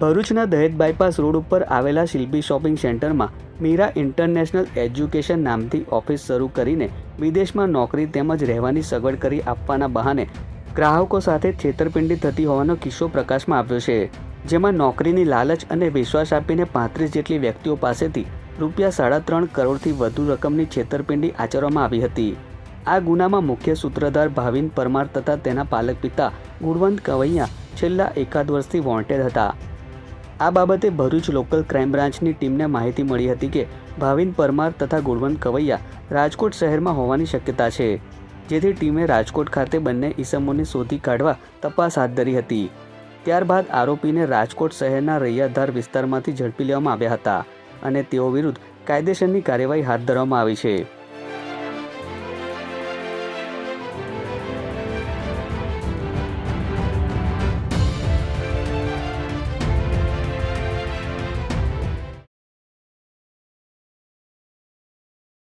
ભરૂચના દહેજ bypass road ઉપર આવેલા શિલ્પી શોપિંગ સેન્ટરમાં મીરા ઇન્ટરનેશનલ એજ્યુકેશન નામથી ઓફિસ શરૂ કરીને વિદેશમાં નોકરી તેમજ રહેવાની સગવડ કરી આપવાના બહાને ગ્રાહકો સાથે છેતરપિંડી થતી હોવાનો કિસ્સો પ્રકાશમાં આવ્યો છે, જેમાં નોકરીની લાલચ અને વિશ્વાસ આપીને પાંત્રીસ જેટલી વ્યક્તિઓ પાસેથી રૂપિયા સાડા ત્રણ કરોડથી વધુ રકમની છેતરપિંડી આચરવામાં આવી હતી. આ ગુનામાં મુખ્ય સૂત્રધાર ભાવિન પરમાર તથા તેના પાલક પિતા ગુણવંત કવૈયા છેલ્લા એકાદ વર્ષથી વોન્ટેડ હતા. આ બાબતે ભરૂચ લોકલ ક્રાઇમ બ્રાન્ચની ટીમને માહિતી મળી હતી કે ભાવિન પરમાર તથા ગુણવંત કવૈયા રાજકોટ શહેરમાં હોવાની શક્યતા છે. જેથી ટીમે રાજકોટ ખાતે બંને ઈસમોને શોધી કાઢવા તપાસ હાથ ધરી હતી. ત્યારબાદ આરોપીને રાજકોટ શહેરના રૈયાધાર વિસ્તારમાંથી ઝડપી લેવામાં આવ્યા હતા અને તેઓ વિરુદ્ધ કાયદેસરની કાર્યવાહી હાથ ધરવામાં આવી છે.